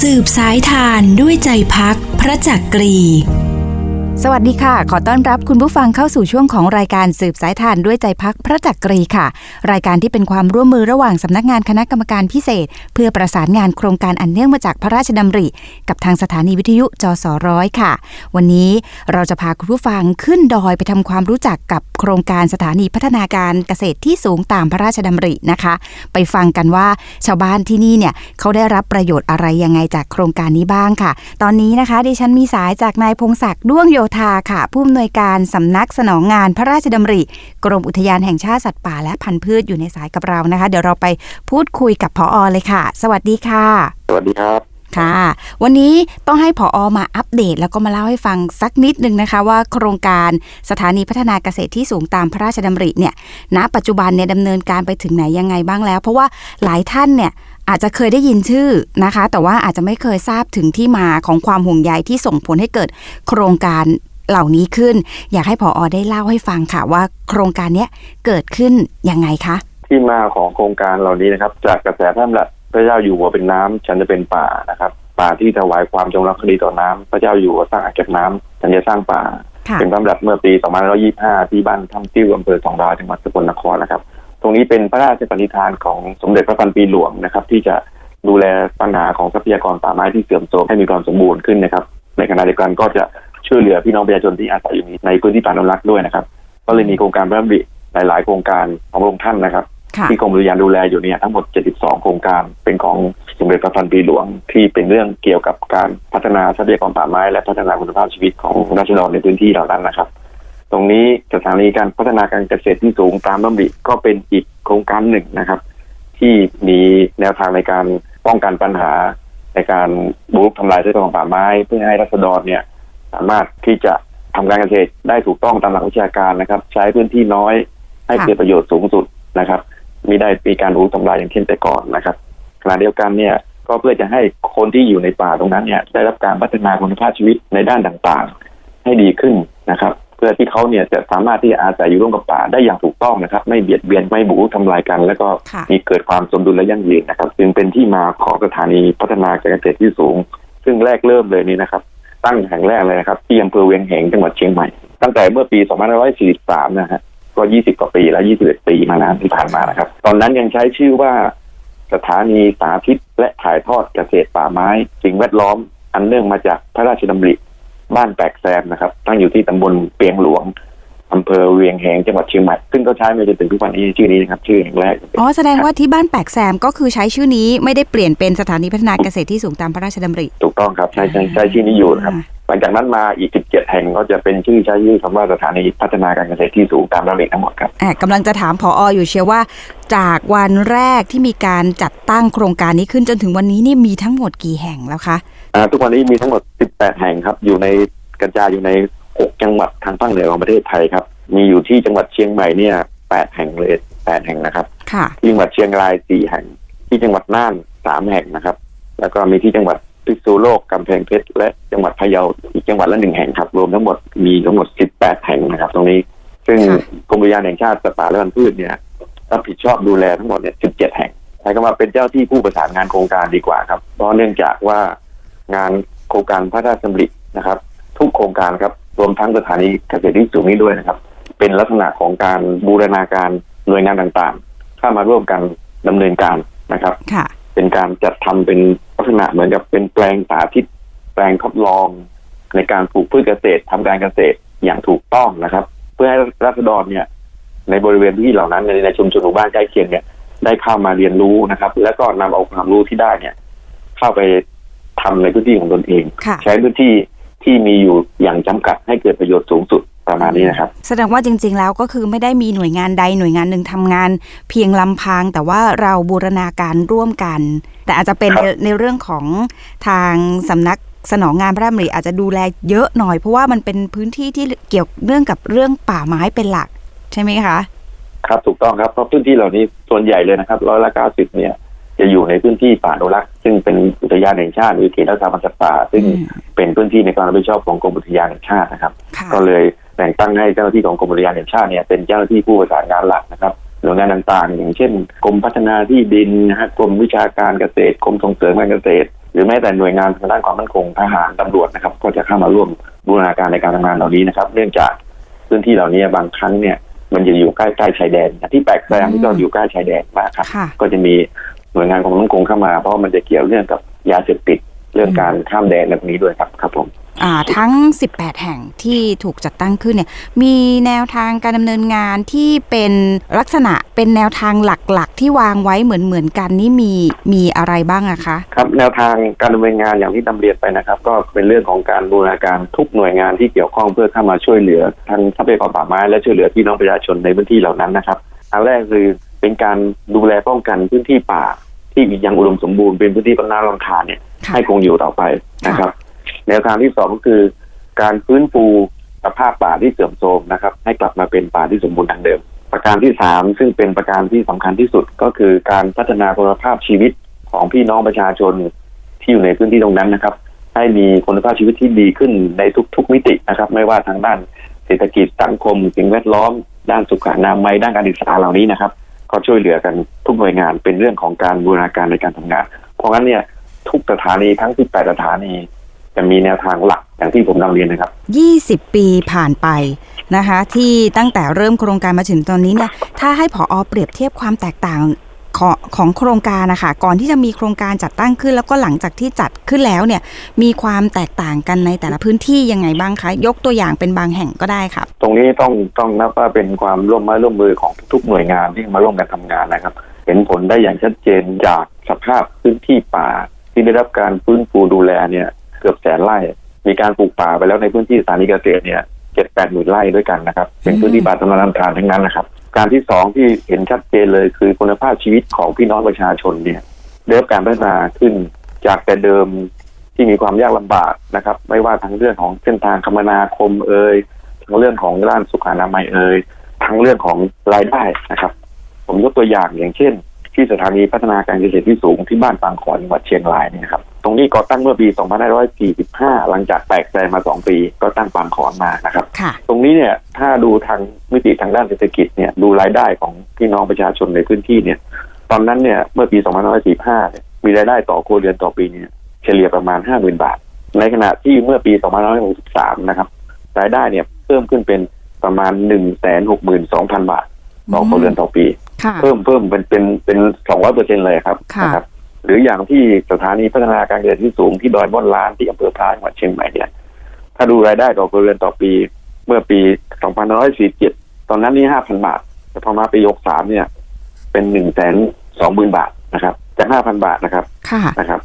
สืบสายทานด้วยใจพักพระจักกรี สวัสดีค่ะ ขอต้อนรับคุณผู้ฟังเข้าสู่ช่วงของรายการสืบสายทานด้วยใจพักพระจักรีค่ะ รายการที่เป็นความร่วมมือระหว่างสำนักงานคณะกรรมการพิเศษ เพื่อประสานงานโครงการอันเนื่องมาจากพระราชดำริ กับทางสถานีวิทยุจสร้อยค่ะ วันนี้เราจะพาคุณผู้ฟังขึ้นดอยไปทำความรู้จักกับโครงการสถานีพัฒนาการเกษตรที่สูงตามพระราชดำรินะคะ ไปฟังกันว่าชาวบ้านที่นี่เนี่ยเขาได้รับประโยชน์อะไรยังไงจากโครงการนี้บ้างค่ะ ตอนนี้นะคะดิฉันมีสายจากนายพงศักดิ์ด้วงโยธาค่ะ ผู้อำนวยการสำนักสนองงานพระราชดำริ กรมอุทยานแห่งชาติสัตว์ป่าและพันธุ์พืชอยู่ในสายกับเรานะคะ เดี๋ยวเราไปพูดคุยกับพออเลยค่ะ สวัสดีค่ะ สวัสดีครับค่ะ วันนี้ต้องให้ผออมาอัปเดต แล้วก็มาเล่าให้ฟังสักนิดนึงนะคะ ว่าโครงการสถานีพัฒนาเกษตรที่สูงตามพระราชดำริเนี่ยณปัจจุบันเนี่ยดำเนินการไปถึงไหนยังไงบ้างแล้ว เพราะว่าหลายท่านเนี่ยอาจจะเคยได้ยินชื่อนะคะ แต่ว่าอาจจะไม่เคยทราบถึงที่มาของความห่วงใยที่ส่งผลให้เกิดโครงการ เหล่านี้ขึ้น อยากให้ผออได้เล่าให้ฟังค่ะว่าโครงการเนี้ยเกิดขึ้นยังไงคะ ที่มาของโครงการเหล่านี้นะครับ จากกระแสพระดำรัสพระเจ้าอยู่หัวเป็นน้ำฉันจะเป็นป่านะครับ ป่าที่ถวายความจงรักภักดีต่อน้ำพระเจ้าอยู่หัวสร้างอ่างเก็บน้ำฉันจะสร้างป่าค่ะเป็นพระดำรัสเมื่อปี2525 ที่บ้านถ้ำติ้วอำเภอสองดาวจังหวัดสกลนครนะครับ ตรงนี้เป็นพระราชปณิธานของสมเด็จพระพันปีหลวงนะครับ ที่จะดูแลปัญหาของทรัพยากรป่าไม้ที่เสื่อมโทรมให้มีความสมบูรณ์ขึ้นนะครับ ในขณะเดียวกันก็จะ ช่วยเหลือพี่น้องประชาชนที่อาศัยอยู่ในพื้นที่ป่าอนุรักษ์ด้วยนะครับ ก็เลยมีโครงการพระดำริหลาย ๆ โครงการของพระองค์ท่านนะครับค่ะที่กรมอุทยานดูแลอยู่เนี่ยทั้งหมด 72 โครงการเป็นของสมเด็จพระพันปีหลวงที่เป็นเรื่องเกี่ยวกับการพัฒนาทรัพยากรป่าไม้และพัฒนาคุณภาพชีวิตของราษฎรในพื้นที่เหล่านั้นนะครับ ตรงนี้สถานีการพัฒนาการเกษตรที่สูงตามบัมริก็เป็นอีกโครงการหนึ่งนะครับ ที่มีแนวทางในการป้องกันปัญหาในการบุกรุกทำลายทรัพยากรป่าไม้ เพื่อให้รัษฎรเนี่ย สามารถที่จะทำการเกษตรได้ถูกต้องตามหลักวิชาการนะครับ ใช้พื้นที่น้อยให้เกิดประโยชน์สูงสุดนะครับไม่ได้มีการรู้ทำลายอย่างเช่นแต่ก่อนนะครับขณะเดียวกันเนี่ยก็เพื่อจะให้คนที่อยู่ในป่าตรงนั้นเนี่ย ได้รับการพัฒนาคุณภาพชีวิตในด้านต่างๆ ให้ดีขึ้นนะครับ เพื่อที่เขาเนี่ยจะสามารถที่จะอาศัยอยู่ร่วมกับป่าได้อย่างถูกต้องนะครับ ไม่เบียดเบียนไม่บุกรุกทำลายกัน แล้วก็ค่ะมีเกิดความสมดุลและยั่งยืนนะครับ จึงเป็นที่มาของสถานีพัฒนาการเกษตรที่สูง ซึ่งแรกเริ่มเลยนี่นะครับ ตั้งแห่งแรกเลยนะครับ ที่อำเภอเวียงแหงจังหวัดเชียงใหม่ ตั้งแต่เมื่อปี 2543 นะฮะก็ 20 กว่าปีแล้ว 21 ปีมานะที่ผ่านมานะครับ ตอนนั้นยังใช้ชื่อว่าสถานีสาธิตและถ่ายทอดเกษตรป่าไม้ สิ่งแวดล้อมอันเนื่องมาจากพระราชดำริบ้านแปกแซมนะครับ ตั้งอยู่ที่ตำบลเปียงหลวง อำเภอเวียงแหงจังหวัดเชียงใหม่ซึ่งก็ใช้มาจนถึงทุกวันนี้ชื่อนี้นะครับชื่อแห่งแรกอ๋อแสดงว่าที่บ้านแปลกแซมก็คือใช้ชื่อนี้ไม่ได้เปลี่ยนเป็นสถานีพัฒนาเกษตรที่สูงตามพระราชดำริถูกต้องครับใช้ใช้ใช้ชื่อนี้อยู่นะครับหลังจากนั้นมาอีก 17 แห่งก็จะเป็นชื่อใช้ชื่อคำว่าสถานีพัฒนาการเกษตรที่สูงตามระเบียบทั้งหมดครับอะกำลังจะถามผอออยู่เชียวว่า จากวันแรกที่มีการจัดตั้งโครงการนี้ขึ้นจนถึงวันนี้นี่มีทั้งหมดกี่แห่งแล้วคะอ่าทุกวันนี้มีทั้งหมด 18 แห่งครับอยู่ในกระจายอยู่ใน 6 จังหวัดทางภาคเหนือของประเทศไทยครับ มีอยู่ที่จังหวัดเชียงใหม่เนี่ย8แห่งเลย8แห่งนะครับค่ะที่จังหวัดเชียงราย4แห่ง ที่จังหวัดน่าน3แห่งนะครับ แล้วก็มีที่จังหวัดพิษณุโลกกำแพงเพชรและจังหวัดพะเยาอีกจังหวัดละหนึ่งแห่งครับ รวมทั้งหมดมีทั้งหมด 18 แห่งนะครับ ตรงนี้ ซึ่งค่ะกรมอุทยานแห่งชาติสัตว์ป่าและพันธุ์พืชเนี่ยรับผิดชอบดูแลทั้งหมดเนี่ย 17 แห่งใช้คำว่าเป็นเจ้าที่ผู้ประสานงานโครงการดีกว่าครับเพราะเนื่องจากว่างานโครงการพระราชดำรินะครับ ทุกโครงการครับ รวมทั้งสถานีเกษตรที่สูงนี้ด้วยนะครับ เป็นลักษณะของการบูรณาการหน่วยงานต่างๆเข้ามาร่วมกันดำเนินการนะครับค่ะเป็นการจัดทำเป็นลักษณะเหมือนกับเป็นแปลงสาธิต แปลงทดลอง ในการปลูกพืชเกษตรทำการเกษตรอย่างถูกต้องนะครับ เพื่อให้รัษฎรเนี่ยในบริเวณที่เหล่านั้นในในชุมชนหมู่บ้านใกล้เคียงเนี่ยได้เข้ามาเรียนรู้นะครับ แล้วก็นำเอาความรู้ที่ได้เนี่ย เข้าไปทำในพื้นที่ของตนเองค่ะใช้พื้นที่ ที่มีอยู่อย่างจำกัดให้เกิดประโยชน์สูงสุดประมาณนี้นะครับ แสดงว่าจริง ๆ แล้วก็คือไม่ได้มีหน่วยงานใดหน่วยงานหนึ่งทำงาน เพียงลำพัง แต่ว่าเราบูรณาการร่วมกัน แต่อาจจะเป็นครับในในเรื่องของทางสำนักสนองงานพระราชดำริอาจจะดูแลเยอะหน่อย เพราะว่ามันเป็นพื้นที่ที่เกี่ยวเนื่องกับเรื่องป่าไม้เป็นหลัก ใช่ไหมคะ ครับถูกต้องครับเพราะพื้นที่เหล่านี้ส่วนใหญ่เลยนะครับร้อยละเก้าสิบเนี่ย จะอยู่ในพื้นที่ป่าอนุรักษ์ซึ่งเป็นอุทยานแห่งชาติหรือเขตรักษาพันธุ์สัตว์ป่าซึ่งอืมเป็นพื้นที่ในความรับผิดชอบของกรมอุทยานแห่งชาตินะครับค่ะก็เลยแต่งตั้งให้เจ้าหน้าที่ของกรมอุทยานแห่งชาติเนี่ยเป็นเจ้าหน้าที่ผู้ประสานงานหลักนะครับหน่วยงานต่างๆ อย่างเช่น กรมพัฒนาที่ดินนะฮะกรมวิชาการเกษตรกรมส่งเสริมการเกษตร หรือแม้แต่หน่วยงานทางด้านความมั่นคงทหารตำรวจนะครับ ก็จะเข้ามาร่วมบูรณาการในการทำงานเหล่านี้นะครับ เนื่องจากพื้นที่เหล่านี้บางครั้งเนี่ยมันจะอยู่ใกล้ๆชายแดนที่แปลกแปลงที่เราอยู่ใกล้ชายแดนมากครับค่ะก็จะมี หน่วยงานความมั่นคงเข้ามา เพราะว่ามันจะเกี่ยวเรื่องกับยาเสพติดเรื่องการข้ามแดนแบบนี้ด้วยครับครับผมอ่าทั้ง 18 แห่งที่ถูกจัดตั้งขึ้นเนี่ยมีแนวทางการดำเนินงานที่เป็นลักษณะเป็นแนวทางหลักๆ ที่วางไว้เหมือนเหมือนๆกันนี่มีมีอะไรบ้างอะคะครับแนวทางการดำเนินงานอย่างที่นำเรียนไปนะครับ ก็เป็นเรื่องของการบูรณาการทุกหน่วยงานที่เกี่ยวข้องเพื่อเข้ามาช่วยเหลือทั้งทรัพยากรป่าไม้และช่วยเหลือพี่น้องประชาชนในพื้นที่เหล่านั้นนะครับอันแรกคือเป็นการดูแลป้องกันพื้นที่ป่า ที่ยังอุดมสมบูรณ์เป็นพื้นที่ต้นน้ำลำธารเนี่ยค่ะให้คงอยู่ต่อไปนะครับแนวทางที่สองก็คือ การฟื้นฟูสภาพป่าที่เสื่อมโทรมนะครับ ให้กลับมาเป็นป่าที่สมบูรณ์ดังเดิม ประการที่สามซึ่งเป็นประการที่สำคัญที่สุดก็คือการพัฒนาคุณภาพชีวิตของพี่น้องประชาชนที่อยู่ในพื้นที่ตรงนั้นนะครับ ให้มีคุณภาพชีวิตที่ดีขึ้นในทุก ๆ มิตินะครับ ไม่ว่าทางด้านเศรษฐกิจสังคมสิ่งแวดล้อม ด้านสุขอนามัยด้านการศึกษาเหล่านี้นะครับ ก็ช่วยเหลือกันทุกหน่วยงานเป็นเรื่องของการบูรณาการในการทำงาน เพราะงั้นเนี่ยทุกสถานีทั้ง 18 สถานีจะมีแนวทางหลักอย่างที่ผมนำเรียนนะครับ 20 ปีผ่านไปนะคะ ที่ตั้งแต่เริ่มโครงการมาถึงตอนนี้เนี่ย ถ้าให้ผออเปรียบเทียบความแตกต่าง ของของโครงการนะคะก่อนที่จะมีโครงการจัดตั้งขึ้น แล้วก็หลังจากที่จัดขึ้นแล้วเนี่ย มีความแตกต่างกันในแต่ละพื้นที่ยังไงบ้างคะ ยกตัวอย่างเป็นบางแห่งก็ได้ค่ะ ตรงนี้ต้องต้องนับว่าเป็นความร่วมไม้ร่วมมือของทุกๆหน่วยงานที่มาร่วมกันทำงานนะครับ เห็นผลได้อย่างชัดเจนจากสภาพพื้นที่ป่า ที่ได้รับการฟื้นฟูดูแลเนี่ยเกือบแสนไร่ มีการปลูกป่าไปแล้วในพื้นที่สถานีเกษตรเนี่ยเจ็ดแปดหมื่นไร่ด้วยกันนะครับ เป็นพื้นที่ป่าสำนักงานทานทั้งนั้นนะครับ การที่สองที่เห็นชัดเจนเลยคือคุณภาพชีวิตของพี่น้องประชาชนเนี่ยได้รับการพัฒนาขึ้นจากแต่เดิมที่มีความยากลำบากนะครับ ไม่ว่าทั้งเรื่องของเส้นทางคมนาคมเอ่ยทั้งเรื่องของด้านสุขอนามัยเอ่ยทั้งเรื่องของรายได้นะครับ ผมยกตัวอย่างอย่างเช่น ที่สถานีพัฒนาการเกษตรที่สูงที่บ้านปางขอนจังหวัดเชียงรายเนี่ยครับตรงนี้ก่อตั้งเมื่อปี 2545 หลังจากแตกแปลงมา 2 ปีก็ตั้งปางขอนมานะครับค่ะตรงนี้เนี่ยถ้าดูทางมิติทางด้านเศรษฐกิจเนี่ยดูรายได้ของพี่น้องประชาชนในพื้นที่เนี่ย ตอนนั้นเนี่ยเมื่อปี 2545เนี่ยมีรายได้ต่อครัวเรือนต่อปีเนี่ยเฉลี่ยประมาณ 50,000 บาท ในขณะที่เมื่อปี 2563 นะครับ รายได้เนี่ยเพิ่มขึ้นเป็นประมาณ 162,000 บาท ต่อครัวเรือนต่อปี ค่ะ เพิ่มเพิ่มเป็นเป็นเป็นสองร้อยเปอร์เซ็นเลยครับค่ะ นะครับ หรืออย่างที่สถานีพัฒนาการเกษตรที่สูงที่ดอยม่อนล้านที่อำเภอพานจังหวัดเชียงใหม่เนี่ย ถ้าดูรายได้ต่อครัวเรือนต่อปี เมื่อปี2547ตอนนั้นนี่5,000บาทแต่พอมาปี63เนี่ย เป็น1 2 0 0 0 0บาทนะครับ จาก5,000บาทนะครับ ค่ะ นะครับ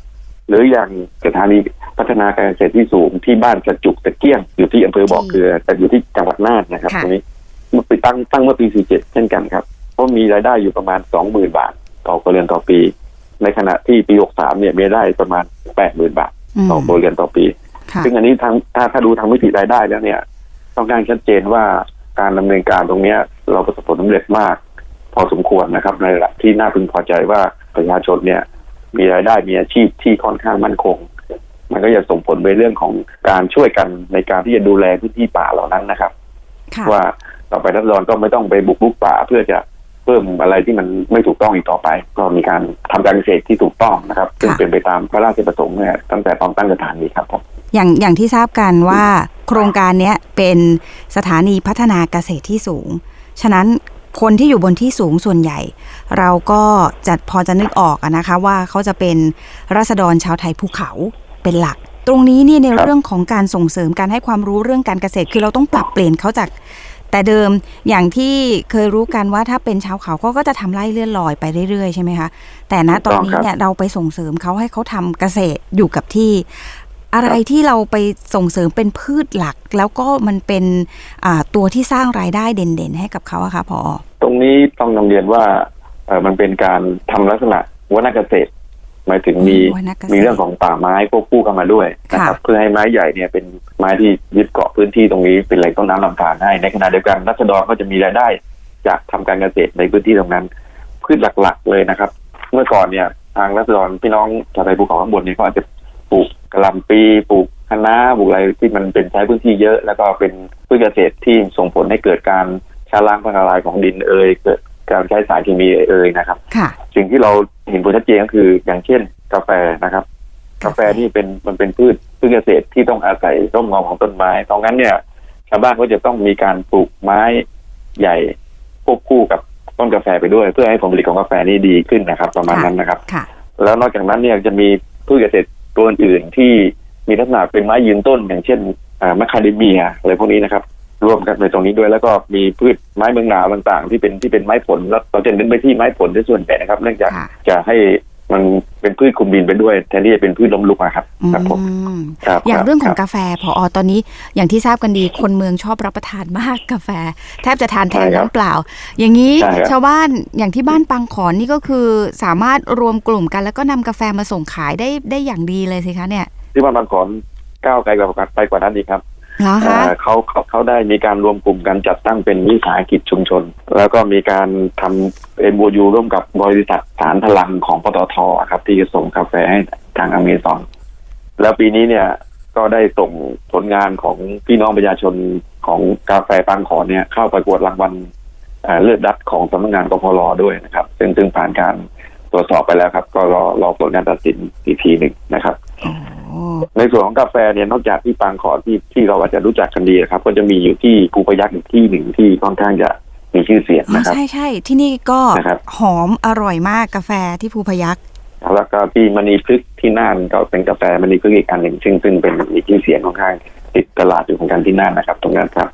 หรืออย่างสถานีพัฒนาการเกษตรที่สูงที่บ้านกระจุกตะเกียงอยู่ที่อำเภอบ่อเกลือแต่อยู่ที่จังหวัดน่านนะครับค่ะ ตรงนี้เมื่อ ปีตั้งตั้งเมื่อปี 47 เช่นกันครับ เพราะมีรายได้อยู่ประมาณ 20,000 บาท ต่อครัวเรือนต่อปี ในขณะที่ปี 63 เนี่ยมีรายได้ประมาณ 80,000 บาทอืมต่อครัวเรือนต่อปีค่ะซึ่งอันนี้ทางถ้าถ้าดูทางมิติรายได้แล้วเนี่ย ต้องการชัดเจนว่าการดำเนินการตรงเนี้ย เราประสบผลสำเร็จมาก พอสมควรนะครับ ในระดับที่น่าพึงพอใจว่าประชาชนเนี่ย มีรายได้มีอาชีพที่ค่อนข้างมั่นคง มันก็จะส่งผลไปเรื่องของการช่วยกันในการที่จะดูแลพื้นที่ป่าเหล่านั้นนะครับค่ะว่า ต่อไปรัฐบาลก็ไม่ต้องไปบุกรุกป่าเพื่อจะเพิ่มอะไรที่มันไม่ถูกต้องอีกต่อไป ก็มีการทำการเกษตรที่ถูกต้องนะครับซึ่งค่ะเป็นไปตามพระราชประสงค์เนี่ยตั้งแต่ตอนตั้งสถานีครับผมอย่างอย่างที่ทราบกันว่าโครงการเนี้ยเป็นสถานีพัฒนาเกษตรที่สูง ฉะนั้นคนที่อยู่บนที่สูงส่วนใหญ่ เราก็จะพอจะนึกออกอะนะคะว่าเขาจะเป็นราษฎรชาวไทยภูเขาเป็นหลัก ตรงนี้เนี่ยในครับเรื่องของการส่งเสริมการให้ความรู้เรื่องการเกษตร คือเราต้องปรับเปลี่ยนเขาจาก แต่เดิมอย่างที่เคยรู้กันว่าถ้าเป็นชาวเขาก็ก็จะทำไร่เลื่อนลอยไปเรื่อยๆใช่ไหมคะแต่ณตอนนี้เนี่ยเราไปส่งเสริมเขาให้เขาทำเกษตรอยู่กับที่ อะไรที่เราไปส่งเสริมเป็นพืชหลัก แล้วก็มันเป็นอ่าตัวที่สร้างรายได้เด่นๆ ให้กับเขาอะค่ะพอตรงนี้ต้องนำเรียนว่าเออมันเป็นการทำลักษณะวัฒนเกษตร หมายถึงมีวัฒนเกษตรมีเรื่องของป่าไม้ควบคู่กันมาด้วยนะครับค่ะเพื่อให้ไม้ใหญ่เนี่ยเป็นไม้ที่ยึดเกาะพื้นที่ตรงนี้เป็นแหล่งต้นน้ำลำธารให้ในขณะเดียวกันรัษฎรก็จะมีรายได้ จากทำการเกษตรในพื้นที่ตรงนั้นพืชหลักๆ เลยนะครับ เมื่อก่อนเนี่ยทางรัษฎรพี่น้องชาวไทยภูเขาข้างบนเนี่ยก็อาจจะปลูกกระหล่ำปีปลูกคะน้าปลูกอะไรที่มันเป็นใช้พื้นที่เยอะ แล้วก็เป็นพืชเกษตรที่ส่งผลให้เกิดการชะล้างพังทลายของดินเอ่ยเกิด การใช้สารเคมีเอ่ยนะครับ ค่ะสิ่งที่เราเห็นผลชัดเจนก็คืออย่างเช่น กาแฟนะครับ กาแฟนี่เป็นมันเป็นพืชพืชเกษตรที่ต้องอาศัยร่มเงาของต้นไม้ตรงนั้นเนี่ยชาวบ้านก็จะต้องมีการปลูกไม้ใหญ่ควบคู่กับต้นกาแฟไปด้วย เพื่อให้ผลผลิตของกาแฟนี่ดีขึ้นนะครับ ประมาณนั้นนะครับ ค่ะ แล้วนอกจากนั้นเนี่ยจะมีพืชเกษตรตัวอื่นๆที่มีลักษณะเป็นไม้ยืนต้น อย่างเช่นอ่ามะคาเดเมียอะไรพวกนี้นะครับ รวมกันในตรงนี้ด้วยแล้วก็มีพืชไม้เมืองหนาวต่างๆ ที่เป็นที่เป็นไม้ผลแล้วเราจะเน้นไปที่ไม้ผลในส่วนใหญ่นะครับ เนื่องจากค่ะจะให้มันเป็นพืชคลุมดินไปด้วย แทนที่จะเป็นพืชล้มลุกนะครับครับผมอืมครับอย่างเรื่องของคบกาแฟพอตอนนี้อย่างที่ทราบกันดีคนเมืองชอบรับประทานมากกาแฟ แทบจะทานแทนใช่ครับน้ำเปล่า อย่างนี้ใช่ครับชาวบ้านอย่างที่บ้านปังขอนนี่ก็คือสามารถรวมกลุ่มกัน แล้วก็นำกาแฟมาส่งขายได้ได้อย่างดีเลยสิคะเนี่ยที่บ้านบางขอนก้าวไกลกว่าไปกว่านั้นอีกครับ เหรอคะเอ่อเขาเขาเขาได้มีการรวมกลุ่มกันจัดตั้งเป็นวิสาหกิจชุมชน แล้วก็มีการทำเอ็มยูร่วมกับบริษัทสารพลังของปตทครับ ที่จะส่งกาแฟให้ทางอเมซอน แล้วปีนี้เนี่ยก็ได้ส่งผลงานของพี่น้องประชาชนของกาแฟบางขอนเนี่ย เข้าประกวดรางวัลเอ่อเลือดดัดของสำนักงานกพลด้วยนะครับ ซึ่งซึ่งผ่านการตรวจสอบไปแล้วครับ ก็รอรอผลการตัดสินอีกทีหนึ่งนะครับโอ้ ในส่วนของกาแฟเนี่ยนอกจากที่ปางขอที่ที่เราอาจจะรู้จักกันดีนะครับ ก็จะมีอยู่ที่ภูพยัคฆ์อีกที่หนึ่งที่ค่อนข้างจะมีชื่อเสียงอ๋อนะครับใช่ใช่ที่นี่ก็นะครับหอมอร่อยมากกาแฟที่ภูพยัคฆ์แล้วก็ที่มณีพฤกษ์ที่น่านก็เป็นกาแฟมณีพฤกษ์อีกอันหนึ่งซึ่งซึ่งเป็นมีชื่อเสียงค่อนข้างติดตลาดอยู่ของกันที่น่านนะครับ ตรงนั้นครับ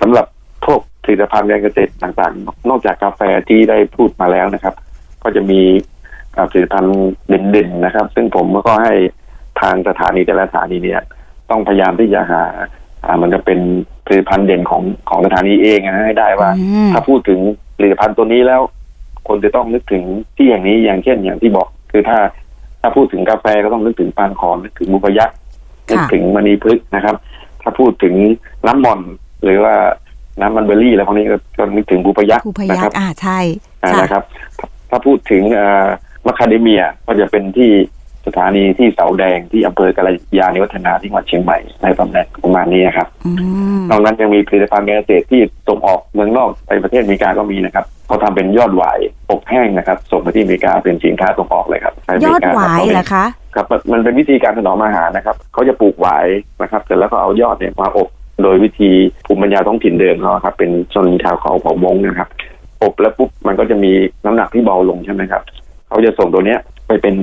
สำหรับพวกผลิตภัณฑ์การเกษตรต่างๆ นอกจากกาแฟที่ได้พูดมาแล้วนะครับ ก็จะมีอ่าผลิตภัณฑ์เด่นๆนะครับ ซึ่งผมก็ให้ ทางสถานีแต่ละสถานีเนี่ย ต้องพยายามที่จะหาอ่ามันจะเป็นผลิตภัณฑ์เด่นของของสถานีเองนะให้ได้ว่าอืมถ้าพูดถึงผลิตภัณฑ์ตัวนี้แล้ว คนจะต้องนึกถึงที่อย่างนี้อย่างเช่นอย่างที่บอก คือถ้าถ้าพูดถึงกาแฟก็ต้องนึกถึงปานขอนนึกถึงบุพยักษ์นึกค่ะถึงมณีพฤกษ์นะครับ ถ้าพูดถึงน้ำหมอนหรือว่าน้ำมันเบอร์รี่อะไรพวกนี้ก็ก็นึกถึงบุพยักษ์ภูพนะยัครักษ์อ่าใช่อ่าค่ะนะครับ ถ้าถ้าพูดถึงเอ่อมะคาเดเมียก็จะเป็นที่ สถานีที่เสาแดงที่อำเภอกาลยาณิวัฒนาที่จังหวัดเชียงใหม่ในตำแหน่งประมาณนี้ครับอืมนอกนั้นยังมีผลิตภัณฑ์การเกษตรที่ส่งออกเมืองนอกไปประเทศอเมริกาก็มีนะครับเขาทำเป็นยอดหวายอบแห้งนะครับ ส่งไปที่อเมริกาเป็นสินค้าส่งออกเลยครับไปยเมอดริกาหวายครับเหรอคะครับมันมันเป็นวิธีการถนอมอาหารนะครับเขาจะปลูกหวายนะครับ เสร็จแล้วก็เอายอดเนี่ยมาอบโดยวิธีภูมิปัญญาท้องถิ่นเดิมเขาครับ เป็นชนชาวเขาเผ่ามงนะครับอบแล้วปุ๊บมันก็จะมีน้ำหนักที่เบาลงใช่ไหมครับเขาจะส่งตัวเนี้ยไป เป็น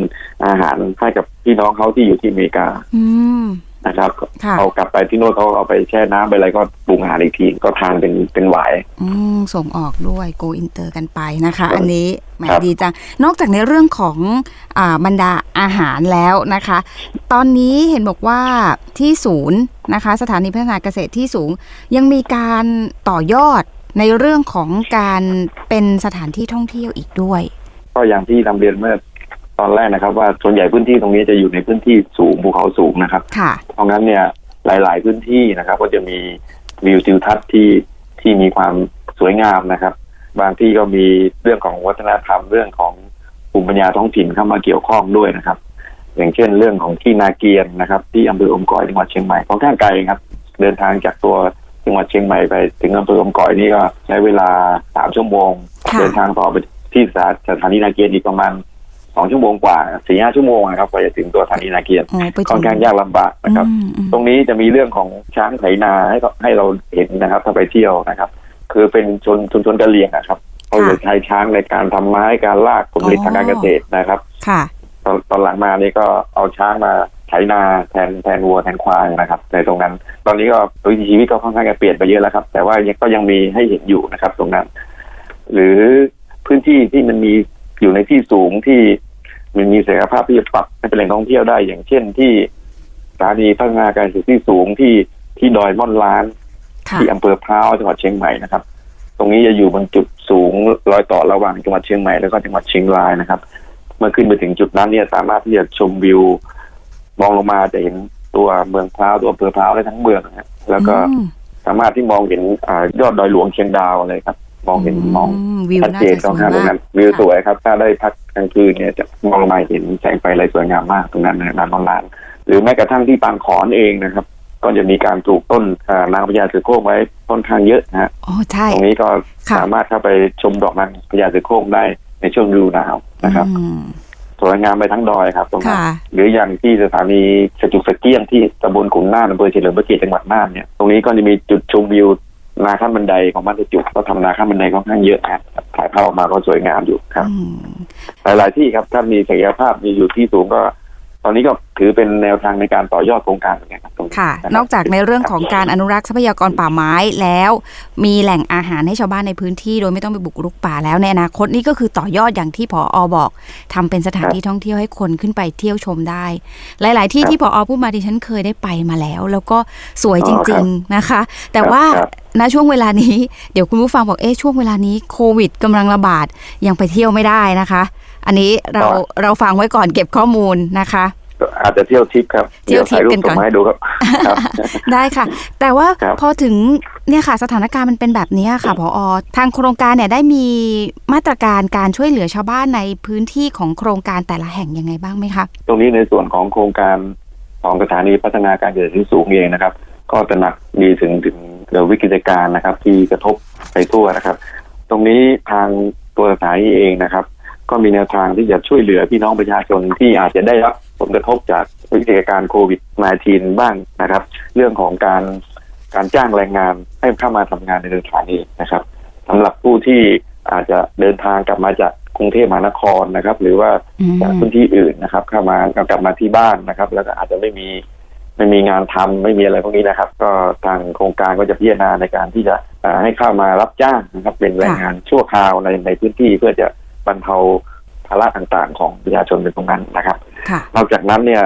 อาหารให้กับพี่น้องเขาที่อยู่ที่อเมริกาอืมนะครับค่ะเอากลับไปที่โน่นเขาเอาไปแช่น้ำไปอะไรก็ปรุงอาหารอีกทีก็ทานเป็นเป็นหวายอืมส่งออกด้วยโกอินเตอร์กันไปนะคะครับอันนี้แหมครับดีจัง นอกจากในเรื่องของอ่าบรรดาอาหารแล้วนะคะ ตอนนี้เห็นบอกว่าที่ศูนย์นะคะ สถานีพัฒนาเกษตรที่สูง ยังมีการต่อยอดในเรื่องของการเป็นสถานที่ท่องเที่ยวอีกด้วย ก็อย่างที่นำเรียนเมื่อ ตอนแรกนะครับ ว่าส่วนใหญ่พื้นที่ตรงนี้จะอยู่ในพื้นที่สูงภูเขาสูงนะครับ ค่ะเพราะงั้นเนี่ยหลาย ๆ พื้นที่นะครับ ก็จะมีวิวทิวทัศน์ที่ที่มีความสวยงามนะครับ บางที่ก็มีเรื่องของวัฒนธรรมเรื่องของภูมิปัญญาท้องถิ่นเข้ามาเกี่ยวข้องด้วยนะครับ อย่างเช่นเรื่องของที่นาเกียนนะครับ ที่อำเภออมก๋อยจังหวัดเชียงใหม่ค่อนข้างไกลครับ เดินทางจากตัวจังหวัดเชียงใหม่ไปถึงอำเภออมก๋อยนี่ก็ใช้เวลาสามชั่วโมง ค่ะ เดินทางต่อไปที่สถาสถานีนาเกียนอีกประมาณ สองชั่วโมงกว่าสี่ห้าชั่วโมงนะครับกว่าจะถึงตัวสถานีนาเกียนอ๋อไปถึค่อนข้างยากลำบากนะครับอืมอืมตรงนี้จะมีเรื่องของช้างไถนาให้ก็ให้เราเห็นนะครับ ถ้าไปเที่ยวนะครับ คือเป็นชนชนชนกะเหรี่ยงอะครับเขาจะใช้ช้างในการทำไม้การลากผลผลิตทางการเกษตรนะครับ ค่ะตอนตอนหลังมานี่ก็เอาช้างมาไถนาแทนแทนวัวแทนควายนะครับ ในตรงนั้น ตอนนี้ก็วิถีชีวิตก็ค่อนข้างจะเปลี่ยนไปเยอะแล้วครับ แต่ว่ายังก็ยังมีให้เห็นอยู่นะครับ ตรงนั้น หรือพื้นที่ที่มันมี อยู่ในที่สูงที่มันมีศักยภาพที่จะปรับให้เป็นแหล่งท่องเที่ยวได้ อย่างเช่นที่สถานีพัฒนาการเกษตรที่สูงที่ที่ดอยม่อนล้านค่ะที่อำเภอพร้าวจังหวัดเชียงใหม่นะครับ ตรงนี้จะอยู่บนจุดสูงรอยต่อระหว่างจังหวัดเชียงใหม่แล้วก็จังหวัดเชียงรายนะครับ เมื่อขึ้นไปถึงจุดนั้นเนี่ยสามารถที่จะชมวิว มองลงมาจะเห็นตัวเมืองพร้าวตัวอำเภอพร้าวได้ทั้งเมืองนะครับแล้วก็อืมสามารถที่มองเห็นอายอดดอยหลวงเชียงดาวเลยครับ มองเห็นมองวิวชัดน่าเจนจะสตรงวยข้างตรงมานั้กนวิวสวยครับ ถ้าได้พักกลางคืนเนี่ยจะมองลงมาเห็นแสงไฟอะไรสวยงามมากตรงนั้นในน้ำนอนลาน หรือแม้กระทั่งที่ปางขอนเองนะครับ ก็จะมีการปลูกต้นอ่านางพญาเสือโคร่งไว้ค่อนข้างเยอะนะฮะอ๋อใช่ตรงนี้ก็ค่ะสามารถเข้าไปชมดอกนางพญาเสือโคร่งได้ในช่วงฤดูหนาวนะครับอืมสวยงามไปทั้งดอยครับตรงนั้นค่ะหรืออย่างที่สถานีสจุกสะเกียงที่ตำบลขุนน่านอำเภอเฉลิมพระเกียรติจังหวัดน่านเนี่ยตรงนี้ก็จะมีจุดชมวิว นาขั้นบันไดของบ้านสจุกก็ทำนาขั้นบันไดค่อนข้างเยอะนะถ่ายภาพออกมาก็สวยงามอยู่ครับอืมหลายๆที่ครับถ้ามีศักยภาพมีอยู่ที่สูงก็ ตอนนี้ก็ถือเป็นแนวทางในการต่อยอดโครงการเหมือนกันครับตรงนี้ค่ะรับนอกจากในเรื่องของการอนุรักษ์ทรัพยากรป่าไม้แล้ว มีแหล่งอาหารให้ชาวบ้านในพื้นที่ โดยไม่ต้องไปบุกรุกป่าแล้วในอนาคตนี่ก็คือต่อยอดอย่างที่ผออบอกทำเป็นสถานที่ท่องเที่ยวให้คนขึ้นไปเที่ยวชมได้ หลาย ๆ ที่ที่ผออพูดมาดิฉันเคยได้ไปมาแล้ว แล้วก็สวยจริง ๆนะคะ แต่ว่าครับณช่วงเวลานี้เดี๋ยวคุณผู้ฟังบอกเอ๊ะช่วงเวลานี้โควิดกำลังระบาดยังไปเที่ยวไม่ได้นะคะ อันนี้เราเราฟังไว้ก่อนเก็บข้อมูลนะคะอาจจะเที่ยวทิปครับ เที่ยวทิปกันก่อนเดี๋ถ่ายรูปส่งมาให้ดูครับครับ ได้ค่ะ แต่ว่าครับพอถึงเนี่ยค่ะ สถานการณ์มันเป็นแบบนี้ค่ะพอทางโครงการเนี่ยได้มีมาตรการการช่วยเหลือชาวบ้านในพื้นที่ของโครงการแต่ละแห่งยังไงบ้างไหมคะตรงนี้ในส่วนของโครงการของสถานีพัฒนาการเกษตรที่สูงเองนะครับ ก็จะหนักดีถึงถึงเรื่องวิกฤตการณ์นะครับ ที่กระทบไปทั่วนะครับ ตรงนี้ทางตัวสถานีเองนะครับ ก็มีแนวทางที่จะช่วยเหลือพี่น้องประชาชนที่อาจจะได้รับผลกระทบจากวิกฤตการณ์โควิด -19 บ้างนะครับ เรื่องของการการจ้างแรงงานให้เข้ามาทำงานในสถานีนะครับสำหรับผู้ที่อาจจะเดินทางกลับมาจากกรุงเทพมหานครนะครับ หรือว่าจากพื้นที่อื่นนะครับ เข้ามากลับมาที่บ้านนะครับ แล้วก็อาจจะไม่มีไม่มีงานทำไม่มีอะไรพวกนี้นะครับ ก็ทางโครงการก็จะพิจารณาในการที่จะให้เข้ามารับจ้างนะครับ เป็นแรงงานชั่วคราวในในพื้นที่เพื่อจะ บรรเทาภาระต่างๆ ของประชาชนเป็นตรงนั้นนะครับค่ะนอกจากนั้นเนี่ย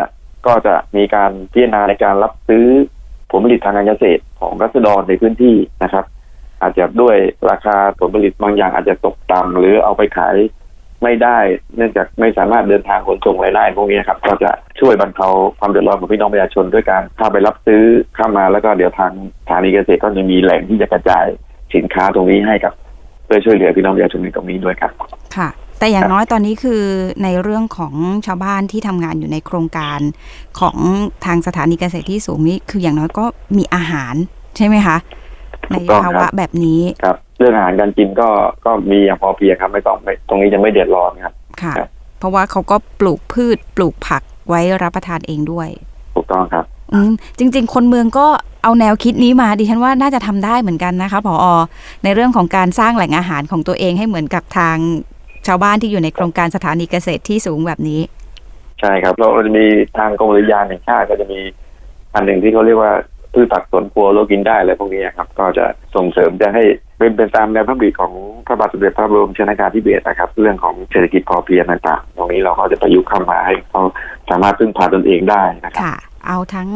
ก็จะมีการพิจารณาในการรับซื้อผลผลิตทางการเกษตรของรัษฎรในพื้นที่นะครับ อาจจะด้วยราคาผลผลิตบางอย่างอาจจะตกต่ำหรือเอาไปขายไม่ได้เนื่องจากไม่สามารถเดินทางขนส่งรายได้พวกนี้นะครับก็จะช่วยบรรเทาความเดือดร้อนของพี่น้องประชาชนด้วยการเข้าไปรับซื้อเข้ามาแล้วก็เดี๋ยวทางสถานีเกษตรก็จะมีแหล่งที่จะกระจายสินค้าตรงนี้ให้กับ เพื่อช่วยเหลือพี่น้องประชาชนในตรงนี้ด้วยครับ ค่ะ แต่อย่างน้อยตอนนี้คือในเรื่องของชาวบ้านที่ทำงานอยู่ในโครงการของทางสถานีเกษตรที่สูงนี้คืออย่างน้อยก็มีอาหารใช่ไหมคะ ในถูกต้องครับภาวะแบบนี้ครับเรื่องอาหารการกินก็ก็มีอย่างพอเพียงครับไม่ต้องไม่ตรงนี้จะไม่เดือดร้อนครับค่ะครับเพราะว่าเขาก็ปลูกพืชปลูกผักไว้รับประทานเองด้วย ถูกต้องครับอืม จริง ๆ คนเมืองก็เอาแนวคิดนี้มาดิฉันว่าน่าจะทำได้เหมือนกันนะคะผออในเรื่องของการสร้างแหล่งอาหารของตัวเองให้เหมือนกับทางชาวบ้านที่อยู่ในโครงการสถานีเกษตรที่สูงแบบนี้ ใช่ครับ เราจะมีทางกรมอุทยานแห่งชาติก็จะมีอันหนึ่งที่เขาเรียกว่าพืชผักสวนครัวโลกกินได้อะไรพวกนี้ครับ ก็จะส่งเสริมจะให้เป็นเป็นตามแนวพระบิดของพระบาทสมเด็จพระบรมชนากาธิเบศรนะครับ เรื่องของเศรษฐกิจพอเพียงต่างๆ ตรงนี้เราก็จะประยุกต์เข้ามาให้เขาสามารถพึ่งพาตนเองได้นะครับค่ะ เอาทั้ง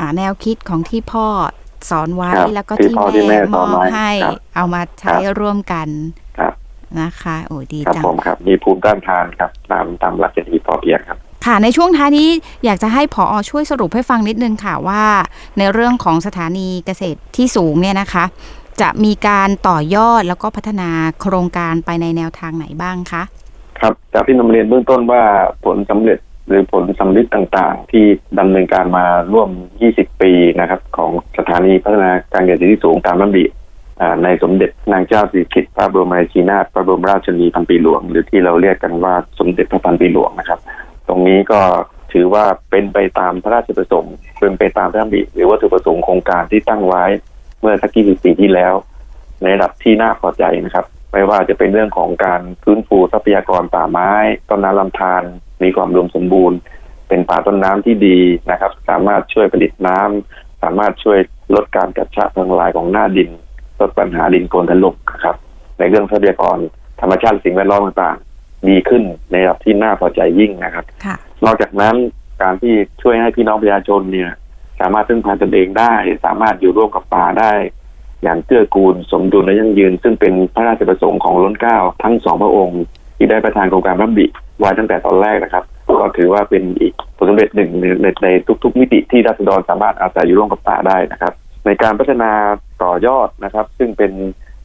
อ่าแนวคิดของที่พ่อสอนไว้ครับแล้วก็ที่ที่พ่อที่แม่แม่มสออนบไว้ให้ครับเอามาใช้ครับร่วมกันครับนะคะ โอ้ดีครับจังผมครับ มีภูมิต้านทานครับ ตามตามหลักเศรษฐกิจพอเพียงครับค่ะในช่วงท้ายนี้อยากจะให้ผออช่วยสรุปให้ฟังนิดนึงค่ะว่า ในเรื่องของสถานีเกษตรที่สูงเนี่ยนะคะ จะมีการต่อยอดแล้วก็พัฒนาโครงการไปในแนวทางไหนบ้างคะ ครับจากที่นำเรียนเบื้องต้นว่าผลสำเร็จ หรือผลสำลิดต่างๆ ที่ดำเนินการมาร่วม 20 ปีนะครับ ของสถานีพัฒนาการเกษตรที่สูงตามระเบียบในสมเด็จนางเจ้าสิริกิติ์พระบรมราชินาถพระบรมราชชนีพันปีหลวง หรือที่เราเรียกกันว่าสมเด็จพระพันปีหลวงนะครับ ตรงนี้ก็ถือว่าเป็นไปตามพระราชประสงค์เป็นไปตามพระดำริหรือวัตถุประสงค์โครงการที่ตั้งไว้เมื่อสักกี่สิบปีที่แล้ว ในระดับที่น่าพอใจนะครับ ไม่ว่าจะเป็นเรื่องของการฟื้นฟูทรัพยากรป่าไม้ต้นน้ำลำธาร มีความอุดมสมบูรณ์ เป็นป่าต้นน้ำที่ดีนะครับ สามารถช่วยผลิตน้ำสามารถช่วยลดการกัดเชะทางลายของหน้าดินลดปัญหาดินโคลนถล่มนะครับ ในเรื่องทรัพยากรธรรมชาติสิ่งแวดล้อมต่างๆ ดีขึ้นในระดับที่น่าพอใจยิ่งนะครับค่ะนอกจากนั้นการที่ช่วยให้พี่น้องประชาชนเนี่ย สามารถพึ่งพาตนเองได้ สามารถอยู่ร่วมกับป่าได้ อย่างเกื้อกูลสมดุลและยั่งยืน ซึ่งเป็นพระราชประสงค์ของล้นเกล้าทั้งสองพระองค์ ที่ได้ประทานโครงการพระบิ ไว้ตั้งแต่ตอนแรกนะครับ ก็ถือว่าเป็นอีกผลสำเร็จหนึ่งในในในทุก ๆ มิติที่ราษฎรสามารถอาศัยอยู่ร่วมกับป่าได้นะครับ ในการพัฒนาต่อยอดนะครับ ซึ่งเป็น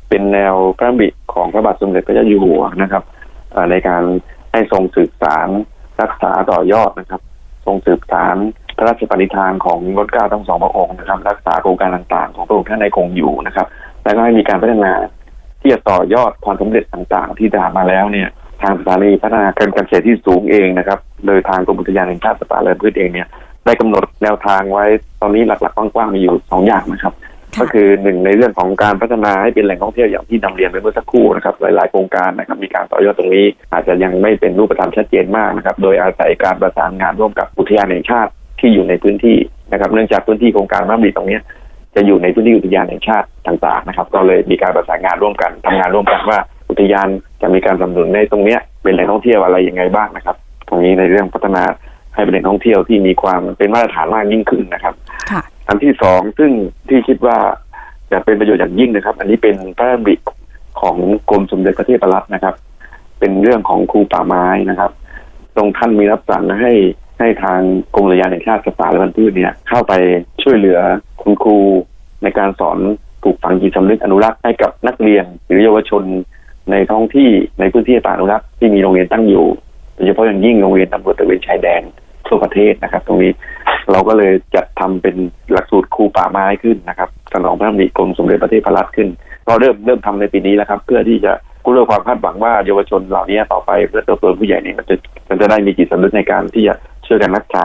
เป็นแนวพระบิของพระบาทสมเด็จพระเจ้าอยู่หัวนะครับในการให้ทรงสืบสารรักษาต่อยอดนะครับ ทรงสืบสารพระราชปณิธานของรัชกาลทั้งสองพระองค์นะครับ รักษาโครงการต่างๆ ของพระองค์ท่านในคงอยู่นะครับ แล้วก็ให้มีการพัฒนาที่จะต่อยอดความสำเร็จต่างๆ ที่ได้มาแล้วเนี่ย ททางสถานีพัฒนาการเกษตรที่สูงเองนะครับ โดยทางกรมอุทยานแห่งชาติสัตว์ป่าและพืชเองเนี่ยได้กำหนดแนวทางไว้ตอนนี้หลักๆกว้างๆมีอยู่สองอย่างนะครับค่ะก็คือหนึ่งในเรื่องของการพัฒนาให้เป็นแหล่งท่องเที่ยวอย่างที่นำเรียนไปเมื่อสักครู่นะครับ หลายๆโครงการนะครับมีการต่อยอดตรงนี้ อาจจะยังไม่เป็นรูปธรรมชัดเจนมากนะครับ โดยอาศัยการประสานงานร่วมกับอุทยานแห่งชาติที่อยู่ในพื้นที่นะครับ เนื่องจากพื้นที่โครงการน้ำดีตรงเนี้ยจะอยู่ในพื้นที่อุทยานแห่งชาติต่างๆนะครับ ก็เลยมีการประสานงานร่วมกันทำงานร่วมกันว่า อุทยานจะมีการสนับสนุนในตรงเนี้ยเป็นแหล่งท่องเที่ยวอะไรยังไงบ้างนะครับ ตรงนี้ในเรื่องพัฒนาให้เป็นแหล่งท่องเที่ยวที่มีความเป็นมาตรฐานมากยิ่งขึ้นนะครับค่ะอันที่สองซึ่งที่คิดว่าจะเป็นประโยชน์อย่างยิ่งนะครับ อันนี้เป็นพระราชดำริของกรมสมเด็จพระเทพรัตน์นะครับ เป็นเรื่องของครูป่าไม้นะครับ ตรงท่านมีรับสั่งให้ให้ทางกรมอุทยานแห่งชาติสัตว์ป่าและพันธุ์พืชเนี่ย เข้าไปช่วยเหลือคุณครูในการสอนปลูกฝังจิตสำนึกอนุรักษ์ให้กับนักเรียนหรือเยาวชน ในท้องที่ในพื้นที่ป่าอนุรักษ์ที่มีโรงเรียนตั้งอยู่โดยเฉพาะอย่างยิ่งโรงเรียนตำรวจตระเวนชายแดนทั่วประเทศนะครับ ตรงนี้เราก็เลยจัดทำเป็นหลักสูตรครูป่าไม้ขึ้นนะครับสนองพระดำริกรมสมเด็จพระเทพรัตน์ขึ้นก็เริ่มเริ่มทำในปีนี้แล้วครับ เพื่อที่จะกู้เรื่องความคาดหวังว่าเยาวชนเหล่านี้ต่อไปเพื่อเติบโตเป็นผู้ใหญ่เนี่ยมันจะมันจะได้มีจิตสำนึกในการที่จะช่วยกันรักษา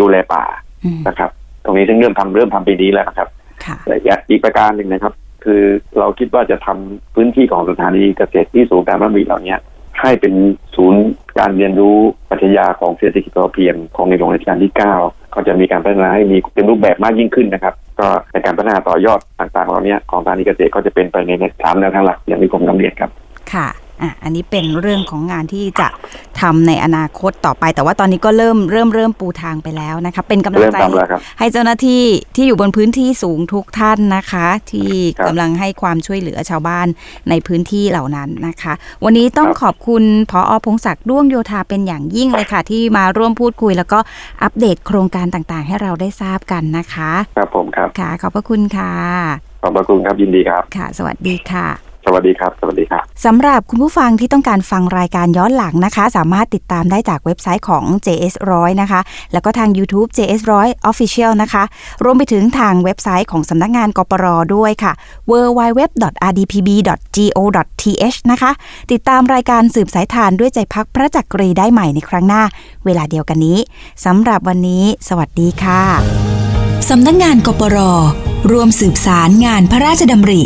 ดูแลป่าอืมนะครับ ตรงนี้ซึ่งเริ่มทำเริ่มทำปีนี้แล้วนะครับค่ะแต่อีกประการหนึ่งนะครับ คือเราคิดว่าจะทำพื้นที่ของสถานีเกษตรที่สูงการบ้านมีเหล่านี้ให้เป็นศูนย์การเรียนรู้ปัชญาของเศรษฐกิจพอเพียงของในหลวงรัชกาลที่ 9 ก็จะมีการพัฒนาให้มีเป็นรูปแบบมากยิ่งขึ้นนะครับ ก็ในการพัฒนาต่อยอดต่างๆเหล่านี้ของสถานีเกษตรก็จะเป็นไปในสามแนวทางหลักอย่างที่ผมนำเรียนครับ ค่ะ อะอันนี้เป็นเรื่องของงานที่จะทำในอนาคตต่อไป แต่ว่าตอนนี้ก็เริ่มเริ่มเริ่มปูทางไปแล้วนะคะเป็นกำลังเริ่มใจทำแล้วครับให้เจ้าหน้าที่ที่อยู่บนพื้นที่สูงทุกท่านนะคะ ที่ครับกำลังให้ความช่วยเหลือชาวบ้านในพื้นที่เหล่านั้นนะคะ วันนี้ต้องครับขอบคุณพออพงศักดิ์ด้วงโยธาเป็นอย่างยิ่งเลยค่ะ ที่มาร่วมพูดคุย แล้วก็อัปเดตโครงการต่างๆ ให้เราได้ทราบกันนะคะ ครับผมครับค่ะ ขอบพระคุณค่ะ ขอบพระคุณครับยินดีครับค่ะ สวัสดีค่ะ สวัสดีครับ สวัสดีครับสำหรับคุณผู้ฟังที่ต้องการฟังรายการย้อนหลังนะคะ สามารถติดตามได้จากเว็บไซต์ของ JS100 นะคะ แล้วก็ทาง YouTube JS100 Official นะคะ รวมไปถึงทางเว็บไซต์ของสำนักงานกปรด้วยค่ะ www.rdpb.go.th นะคะ ติดตามรายการสืบสายทานด้วยใจพักพระจักรีได้ใหม่ในครั้งหน้า เวลาเดียวกันนี้สำหรับวันนี้ สวัสดีค่ะสำนักงานกปรรวมสืบสารงานพระราชดำริ